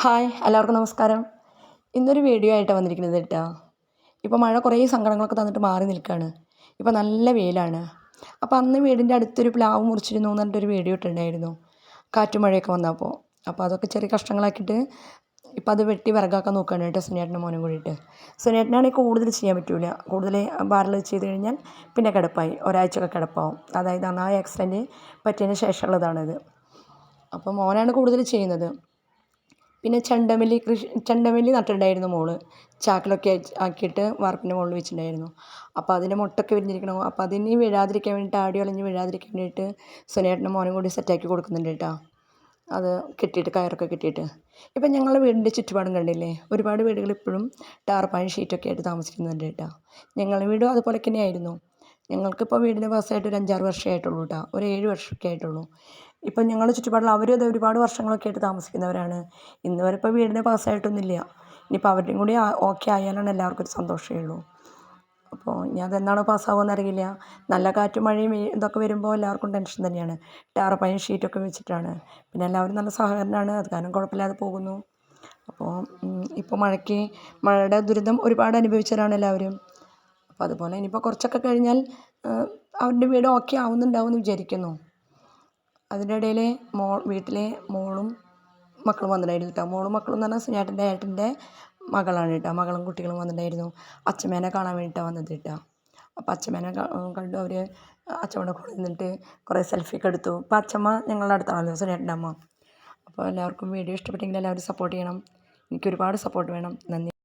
Hi എല്ലാവർക്കും നമസ്കാരം. ഇന്നൊരു വീഡിയോ ആയിട്ട് വന്നിരിക്കുന്നത് കേട്ടോ ഇപ്പോൾ മഴ കുറേ സങ്കടങ്ങളൊക്കെ തന്നിട്ട് മാറി നിൽക്കുകയാണ് ഇപ്പോൾ നല്ല വെയിലാണ്. അപ്പോൾ അന്ന് വീടിന്റെ അടുത്തൊരു പ്ലാവ് മുറിച്ചിരുന്നു എന്ന് പറഞ്ഞിട്ടൊരു വീഡിയോ ഇട്ടിട്ടുണ്ടായിരുന്നു. കാറ്റും മഴയൊക്കെ വന്നപ്പോൾ അപ്പോൾ അതൊക്കെ ചെറിയ കഷ്ണങ്ങളാക്കിയിട്ട് ഇപ്പം അത് വെട്ടി വിറകാക്കാൻ നോക്കുകയാണ് കേട്ടോ സുനേട്ടന്റെ മോനും കൂടിയിട്ട്. സുനേട്ടനാണെങ്കിൽ കൂടുതൽ ചെയ്യാൻ പറ്റില്ല കൂടുതൽ ബാറിൽ ചെയ്ത് കഴിഞ്ഞാൽ പിന്നെ കിടപ്പായി. ഒരാഴ്ചയൊക്കെ കിടപ്പാവും. അതായത് അന്ന് ആ ആക്സിഡന്റ് പറ്റിയതിന് ശേഷമുള്ളതാണിത്. അപ്പോൾ മോനാണ് കൂടുതൽ ചെയ്യുന്നത്. പിന്നെ ചെണ്ടമല്ലി കൃഷി ചെണ്ടമല്ലി നട്ടിട്ടുണ്ടായിരുന്നു മോൾ. ചാക്കിലൊക്കെ ആക്കിയിട്ട് വാർപ്പിന്റെ മുകളിൽ വെച്ചിട്ടുണ്ടായിരുന്നു. അപ്പോൾ അതിന്റെ മുട്ടൊക്കെ വിരിഞ്ഞിരിക്കണം അപ്പോൾ അതിന് വീഴാതിരിക്കാൻ വേണ്ടിയിട്ട് ആടി വളഞ്ഞ് വീഴാതിരിക്കാൻ വേണ്ടിയിട്ട് സുനേട്ടനും മോനും കൂടി സെറ്റാക്കി കൊടുക്കുന്നുണ്ട് കേട്ടോ. അത് കെട്ടിയിട്ട് കയറൊക്കെ കെട്ടിയിട്ട്. ഇപ്പം ഞങ്ങളുടെ വീടിന്റെ ചുറ്റുപാടും കണ്ടില്ലേ? ഒരുപാട് വീടുകൾ ഇപ്പോഴും ടാർപ്പായും ഷീറ്റൊക്കെ ആയിട്ട് താമസിക്കുന്നുണ്ട് കേട്ടോ. ഞങ്ങളുടെ വീടും അതുപോലെ തന്നെയായിരുന്നു. ഞങ്ങൾക്കിപ്പോൾ വീടിന്റെ പാസ്സായിട്ട് ഒരു അഞ്ചാറ് വർഷമേ ആയിട്ടുള്ളൂ കേട്ടോ. ഒരു ഏഴ് വർഷമൊക്കെ ആയിട്ടുള്ളൂ. ഇപ്പം ഞങ്ങളുടെ ചുറ്റുപാടുള്ള അവരും അത് ഒരുപാട് വർഷങ്ങളൊക്കെ ആയിട്ട് താമസിക്കുന്നവരാണ്. ഇന്ന് വരെ ഇപ്പോൾ വീടിന് പാസ്സായിട്ടൊന്നുമില്ല ഇനിയിപ്പോൾ അവരുടെയും കൂടി ഓക്കെ ആയാലാണ് എല്ലാവർക്കും ഒരു സന്തോഷമേ ഉള്ളൂ. അപ്പോൾ ഇനി അതെന്നാണോ പാസ്സാവുമെന്ന് അറിയില്ല. നല്ല കാറ്റും മഴയും ഇതൊക്കെ വരുമ്പോൾ എല്ലാവർക്കും ടെൻഷൻ തന്നെയാണ്. ടാറപ്പയും ഷീറ്റൊക്കെ വെച്ചിട്ടാണ്. പിന്നെ എല്ലാവരും നല്ല സഹകരണമാണ്. അത് കാരണം കുഴപ്പമില്ലാതെ പോകുന്നു. അപ്പോൾ ഇപ്പോൾ മഴയ്ക്ക് മഴയുടെ ദുരിതം ഒരുപാട് അനുഭവിച്ചവരാണ് എല്ലാവരും. അപ്പോൾ അതുപോലെ ഇനിയിപ്പോൾ കുറച്ചൊക്കെ കഴിഞ്ഞാൽ അവരുടെ വീട് ഓക്കെ ആവുന്നുണ്ടാവും എന്ന് വിചാരിക്കുന്നു. അതിന്റെ ഇടയിൽ മോൾ വീട്ടിലെ മോളും മക്കളും വന്നിട്ടുണ്ടായിരുന്നു കേട്ടോ മോളും മക്കളും എന്ന് പറഞ്ഞാൽ സുനേട്ടന്റെ ഏട്ടന്റെ മകളാണ് കേട്ടോ മകളും കുട്ടികളും വന്നിട്ടുണ്ടായിരുന്നു. അച്ഛമ്മേനെ കാണാൻ വേണ്ടിയിട്ടാണ് വന്നത് കേട്ടോ അപ്പോൾ അച്ഛമ്മേനെ കണ്ടു. അവർ അച്ഛമ്മയുടെ കൂടെ നിന്നിട്ട് കുറേ സെൽഫിയൊക്കെ എടുത്തു. അപ്പോൾ അച്ഛമ്മ ഞങ്ങളുടെ അടുത്താണല്ലോ സുനേട്ടന്റെ അമ്മ. അപ്പോൾ എല്ലാവർക്കും വീഡിയോ ഇഷ്ടപ്പെട്ടെങ്കിൽ എല്ലാവരും സപ്പോർട്ട് ചെയ്യണം. എനിക്ക് ഒരുപാട് സപ്പോർട്ട് വേണം. നന്ദി.